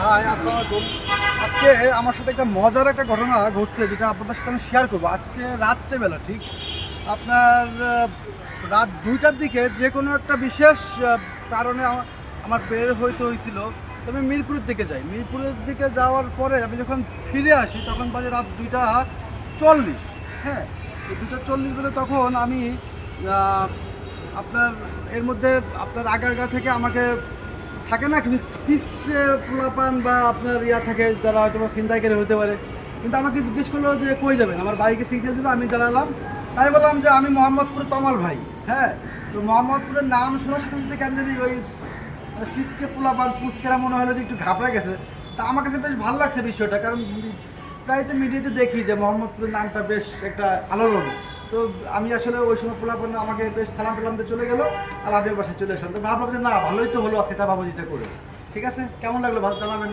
High আসসালামু আজকে আমার সাথে একটা মজার একটা ঘটনা ঘটছে, যেটা আপনাদের সাথে আমি শেয়ার করব। আজকে রাত্রেবেলা, ঠিক? আপনার রাত দুইটার দিকে যে কোনো একটা বিশেষ কারণে আমার বের হইতে হয়েছিল আমি মিরপুরের দিকে যাই। মিরপুরের দিকে যাওয়ার পরে আমি যখন ফিরে আসি, তখন বাজে রাত দুইটা চল্লিশ হ্যাঁ? দুইটা চল্লিশ বলে তখন আমি আপনার, এর মধ্যে আপনার আগারগা থেকে আমাকে থাকে না, কিছু শিশে পোলাপান বা আপনার ইয়া থাকে, যারা হয়তো বা ছিনতাইকারী হতে পারে। কিন্তু আমাকে জিজ্ঞেস করল যে, কই যাবেন? আমার বাইকে সিগন্যাল দিল, আমি জানালাম তাই বললাম যে, আমি মোহাম্মদপুর তমাল ভাই হ্যাঁ? তো মোহাম্মদপুরের নাম শোনার সাথে সাথে কেন জানি ওই সিসকে পোলাপান পুস্কেরা মনে হলো যে একটু ঘাবড়ে গেছে। তা আমার কাছে বেশ ভালো লাগছে বিষয়টা, কারণ প্রায় তো মিডিয়াতে দেখি যে, মোহাম্মদপুরের নামটা বেশ একটা আলোড়ন। তো আমি আসলে ওই সময় পোলাপন আমাকে বেশ সালাম টালাম দিয়ে চলে গেলো আর আমি বাসায় চলে আসলাম। তো ভাবলাম যে না, ভালোই তো হলো সেটা বাবুজিটা করে। ঠিক আছে? কেমন লাগল ভালো জানাবেন।